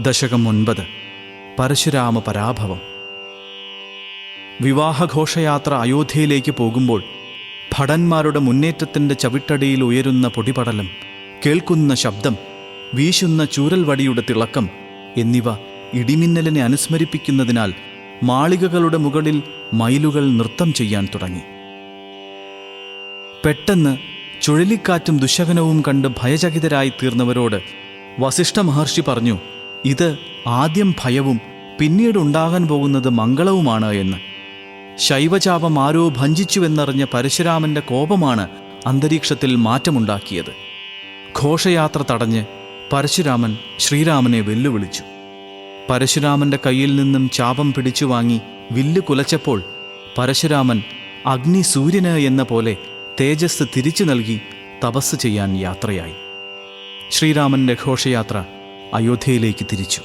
ദശകം ഒൻപത്. പരശുരാമ പരാഭവം വിവാഹഘോഷയാത്ര അയോധ്യയിലേക്ക് പോകുമ്പോൾ ഭടന്മാരുടെ മുന്നേറ്റത്തിന്റെ ചവിട്ടടിയിൽ ഉയരുന്ന പൊടിപടലം കേൾക്കുന്ന ശബ്ദം വീശുന്ന ചൂരൽവടിയുടെ തിളക്കം എന്നിവ ഇടിമിന്നലിനെ അനുസ്മരിപ്പിക്കുന്നതിനാൽ മാളികകളുടെ മുകളിൽ മയിലുകൾ നൃത്തം ചെയ്യാൻ തുടങ്ങി. പെട്ടെന്ന് ചുഴലിക്കാറ്റും ദുശകനവും കണ്ട് ഭയചകിതരായി തീർന്നവരോട് വസിഷ്ഠ മഹർഷി പറഞ്ഞു ഇത് ആദ്യം ഭയവും പിന്നീടുണ്ടാകാൻ പോകുന്നത് മംഗളവുമാണ് എന്ന്. ശൈവചാപം ആരോ ഭഞ്ചിച്ചുവെന്നറിഞ്ഞ പരശുരാമന്റെ കോപമാണ് അന്തരീക്ഷത്തിൽ മാറ്റമുണ്ടാക്കിയത്. ഘോഷയാത്ര തടഞ്ഞ് പരശുരാമൻ ശ്രീരാമനെ വെല്ലുവിളിച്ചു. പരശുരാമന്റെ കയ്യിൽ നിന്നും ചാപം പിടിച്ചു വാങ്ങി വില്ല് കുലച്ചപ്പോൾ പരശുരാമൻ അഗ്നി സൂര്യന് എന്ന പോലെ തേജസ് തിരിച്ചു നൽകി തപസ് ചെയ്യാൻ യാത്രയായി. ശ്രീരാമന്റെ ഘോഷയാത്ര അയോധ്യയിലേക്ക് തിരിച്ചു.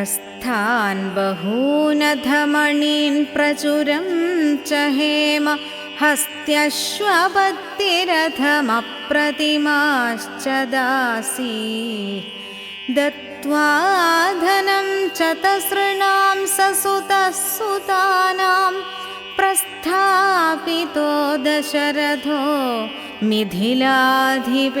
प्रस्थान् बहूनधमणीन् प्रचुरं च हेम हस्त्यश्वपत्तिरथमप्रतिमाश्च दासी। दत्त्वा धनं च तसृणां ससुतः सुतानां प्रस्थापितो दशरथो मिथिलाधिपेन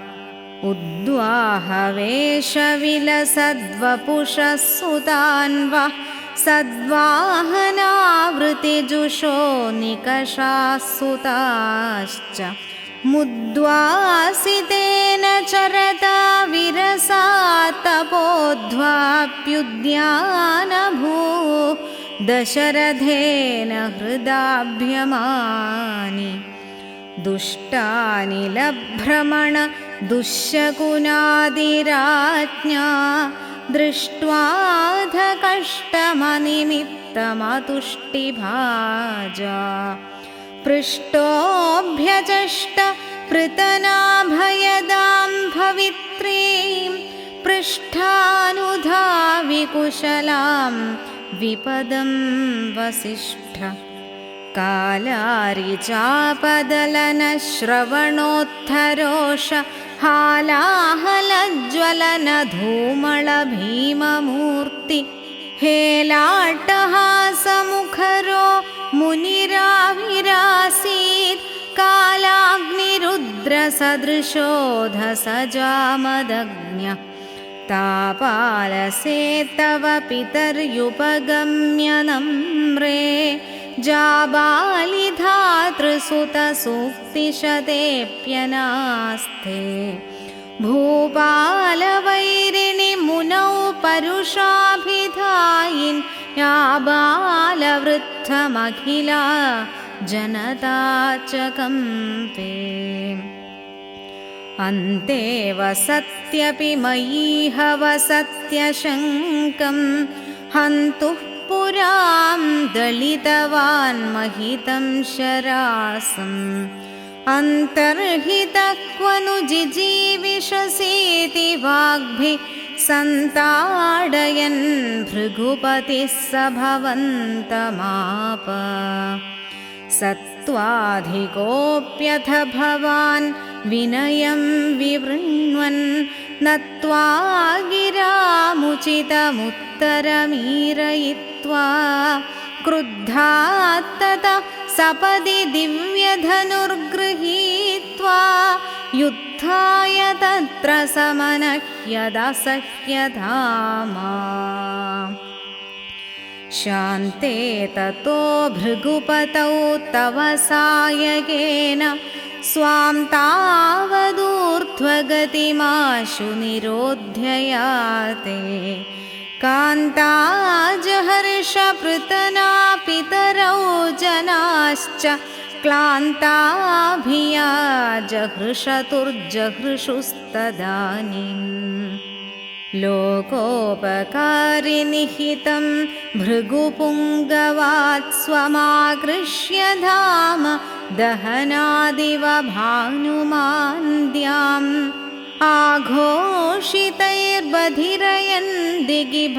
उद्वाहवेशविलसद्वपुषः सद्वाहनावृतिजुषो निकषाः सुताश्च मुद्वासितेन चरता विरसा तपोध्वाप्युद्यानभू दशरथेन हृदाभ्यमानि। दुष्टानि लभ्रमण दुश्शकुनादिराज्ञा दृष्ट्वाध कष्टमनिमित्तमतुष्टिभाजा पृष्टोऽभ्यचष्ट पृतनाभयदां भवित्रीं पृष्ठानुधा विकुशलां विपदं वसिष्ठ कालारिचापदलनश्रवणोत्थरोष हालाहलज्वलनधूमळभीममूर्ति हेलाट्टहासमुखरो मुनिराविरासीत् कालाग्निरुद्रसदृशोधसजामदग्न्य तापालसे तव पितर्युपगम्य नम्रे जाबालिधातृसुतसूक्तिशतेऽप्यनास्ते। भूपालवैरिणि मुनौ परुषाभिधायिन् या जनता च कम्पे अन्ते वसत्यपि मयीह वसत्यशङ्कं हन्तुः पुरां दलितवान् महितं शरासम्। अन्तर्हितः क्वनु जिजीविषसीति वाग्भिः सन्ताडयन् भृगुपतिः स भवन्तमाप। सत्त्वाधिकोऽप्यथ भवान् विनयं विवृण्वन् नत्वा गिरामुचितमुत्तरमीरयित्वा क्रुद्धात्तत सपदि दिव्यधनुर्गृहीत्वा युद्धाय तत्र समनह्यदसह्यधामा। शान्ते ततो भृगुपतौ तव सायकेन स्वां तावदूर्ध्वगतिमाशु निरोध्ययाते कान्ताजहर्षपृतना पितरौ जनाश्च क्लान्ताभिया जहृषतुर्जहृषुस्तदानीम् लोकोपकारिनिहितं भृगुपुङ्गवात् स्वमाकृष्य धाम दहनादिव भानुमान्द्याम् आघोषितैर्बधिरयन् दिगिभानयोत्यां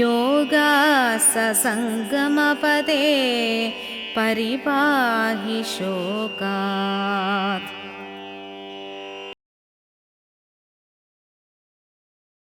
योगाससङ्गमपदे परिपाहि शोका